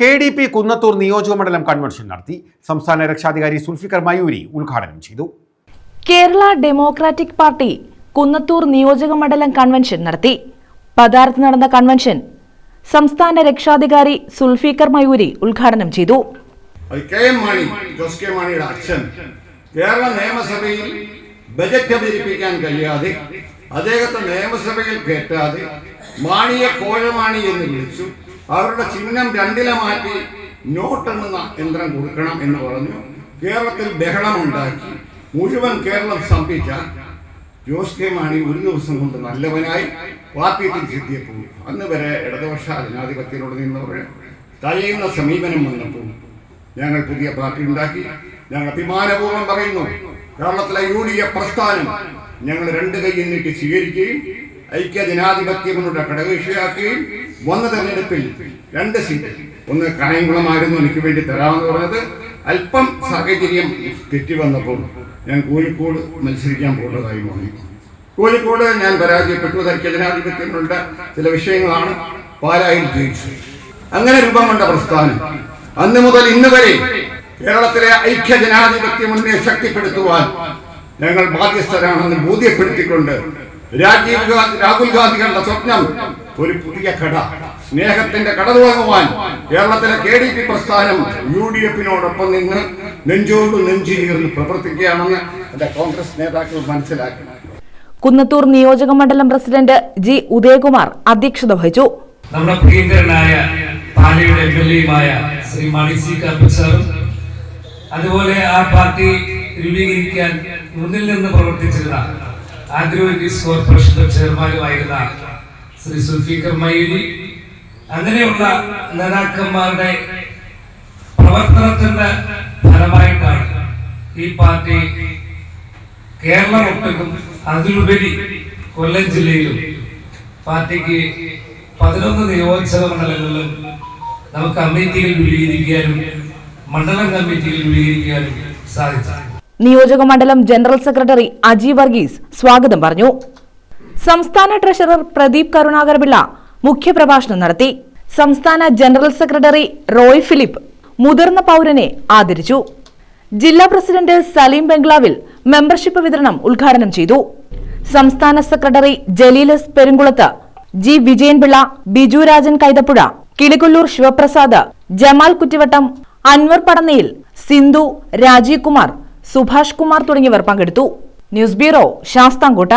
K D P Kunnathur നിയോജകമണ്ഡലം convention നടത്തി. സംസ്ഥാന രക്ഷാധികാരി സുൽഫിക്കർ മയൂരി ഉദ്ഘാടനം ചെയ്തു. കേരള ഡെമോക്രാറ്റിക് പാർട്ടി കുന്നത്തൂർ നിയോജക മണ്ഡലം കൺവെൻഷൻ നടത്തി. പതാരത്ത് നടന്ന കൺവെൻഷൻ സംസ്ഥാന രക്ഷാധികാരി സുൽഫീക്കർ മയൂരി ഉദ്ഘാടനം ചെയ്തു. അത് K M Mani Jose K മാണിയുടെ അച്ഛൻ. കേരള നിയമസഭയിൽ ബജറ്റ് അവതരിപ്പിക്കാൻ കഴിയാതെ അദ്ദേഹത്തെ നിയമസഭയിൽ കയറ്റാതെ മാണിയെ കോഴമാണി എന്ന് വിളിച്ചു. അവരുടെ ചിഹ്നം രണ്ടില മാറ്റി നോട്ട് എണ്ണുന്ന യന്ത്രം കൊടുക്കണം എന്ന് പറഞ്ഞു. കേരളത്തിൽ ബഹളമുണ്ടാക്കി. മുഴുവൻ കേരളം സ്തംഭിച്ച ജോസ് കെ മാണി ഒരു ദിവസം കൊണ്ട് നല്ലവനായി പാർട്ടി തിരിച്ചെത്തിയപ്പോൾ അന്ന് വരെ ഇടതുപക്ഷ ജനാധിപത്യത്തിനോട് നിന്നവർ തഴയുന്ന സമീപനം വന്നപ്പോൾ ഞങ്ങൾ പുതിയ പാർട്ടി ഉണ്ടാക്കി. ഞങ്ങൾ അഭിമാനപൂർവം പറയുന്നു കേരളത്തിലെ യു ഡി എഫ് പ്രസ്ഥാനം ഞങ്ങൾ രണ്ട് കൈ നീട്ടി സ്വീകരിക്കുകയും ഐക്യ ജനാധിപത്യങ്ങളുടെ ഘടകകക്ഷിയാക്കുകയും വന്ന തെരഞ്ഞെടുപ്പിൽ രണ്ട് സീറ്റ്. ഒന്ന് കായംകുളമായിരുന്നു എനിക്ക് വേണ്ടി തരാമെന്ന് പറഞ്ഞത്. അല്പം സാഹചര്യം തെറ്റി വന്നപ്പോൾ ഞാൻ കോഴിക്കോട് മത്സരിക്കാൻ പോകുന്നതായി മാറി. കോഴിക്കോട് ഞാൻ പരാജയപ്പെട്ടു. ഐക്യ ജനാധിപത്യങ്ങളുടെ ചില വിഷയങ്ങളാണ് പാലായിൽ ജയിച്ചു അങ്ങനെ രൂപം കൊണ്ട പ്രസ്ഥാനം അന്ന് മുതൽ ഇന്ന് വരെ കേരളത്തിലെ ഐക്യ ജനാധിപത്യ മുന്നേ ശക്തിപ്പെടുത്തുവാൻ ഞങ്ങൾ ബാധ്യസ്ഥരാണെന്ന് ബോധ്യപ്പെടുത്തിക്കൊണ്ട് രാജീവ് ഗാന്ധി രാഹുൽ ഗാന്ധികളുടെ സ്വപ്നം ഒരു പുതിയ കട. സ്നേഹത്തിന്റെ കട തുടങ്ങുവാൻ കേരളത്തിലെ കെ ഡി പി പ്രസ്ഥാനം യു ഡി എഫിനോടൊപ്പം നിന്ന് നെഞ്ചോട് നെഞ്ചു ചേർന്ന് പ്രവർത്തിക്കുകയാണെന്ന് എന്റെ കോൺഗ്രസ് നേതാക്കൾ മനസ്സിലാക്കണം കുന്നത്തൂർ നിയോജക മണ്ഡലം പ്രസിഡന്റ് ജി ഉദയകുമാർ അധ്യക്ഷത വഹിച്ചു. നമ്മുടെ പ്രിയങ്കരനായ പാലയുടെ എം എൽ എയുമായ ശ്രീ മണി സി സാറും അതുപോലെ ആ പാർട്ടി രൂപീകരിക്കാൻ മുന്നിൽ നിന്ന് പ്രവർത്തിച്ചിരുന്ന ആഗ്രോ ഇൻഡീസ് കോർപ്പറേഷന്റെ ചെയർമാനുമായിരുന്ന ശ്രീ സുൽഫീഖർ മൈലി അങ്ങനെയുള്ള നേതാക്കന്മാരുടെ പ്രവർത്തനത്തിന്റെ ഫലമായിട്ടാണ് ഈ പാർട്ടി കേരളം ഒട്ടുക്കും അതിലുപരി കൊല്ലം ജില്ലയിലും പാർട്ടിക്ക് പതിനൊന്ന് നിയോജക മണ്ഡലങ്ങളിലും നമുക്ക് കമ്മിറ്റികൾ രൂപീകരിക്കാനും മണ്ഡലം കമ്മിറ്റികൾ രൂപീകരിക്കാനും സാധിച്ചു നിയോജക മണ്ഡലം ജനറൽ സെക്രട്ടറി അജി വർഗീസ് സ്വാഗതം പറഞ്ഞു. സംസ്ഥാന ട്രഷറർ പ്രദീപ് കരുണാകരപിള്ള മുഖ്യപ്രഭാഷണം നടത്തി. സംസ്ഥാന ജനറൽ സെക്രട്ടറി റോയ് ഫിലിപ്പ് മുതിർന്ന പൗരനെ ആദരിച്ചു. ജില്ലാ പ്രസിഡന്റ് സലീം ബംഗ്ലാവിൽ മെമ്പർഷിപ്പ് വിതരണം ഉദ്ഘാടനം ചെയ്തു. സംസ്ഥാന സെക്രട്ടറി ജലീലസ് പെരുങ്കുളത്ത് ജി വിജയൻപിള്ള ബിജു രാജൻ കൈതപ്പുഴ കിളികൊല്ലൂർ ശിവപ്രസാദ് ജമാൽ കുറ്റിവട്ടം അൻവർ പടന്നയിൽ സിന്ധു രാജീവ് കുമാർ സുഭാഷ് കുമാർ തുടങ്ങിയവർ പങ്കെടുത്തു. News bureau Sasthamkotta.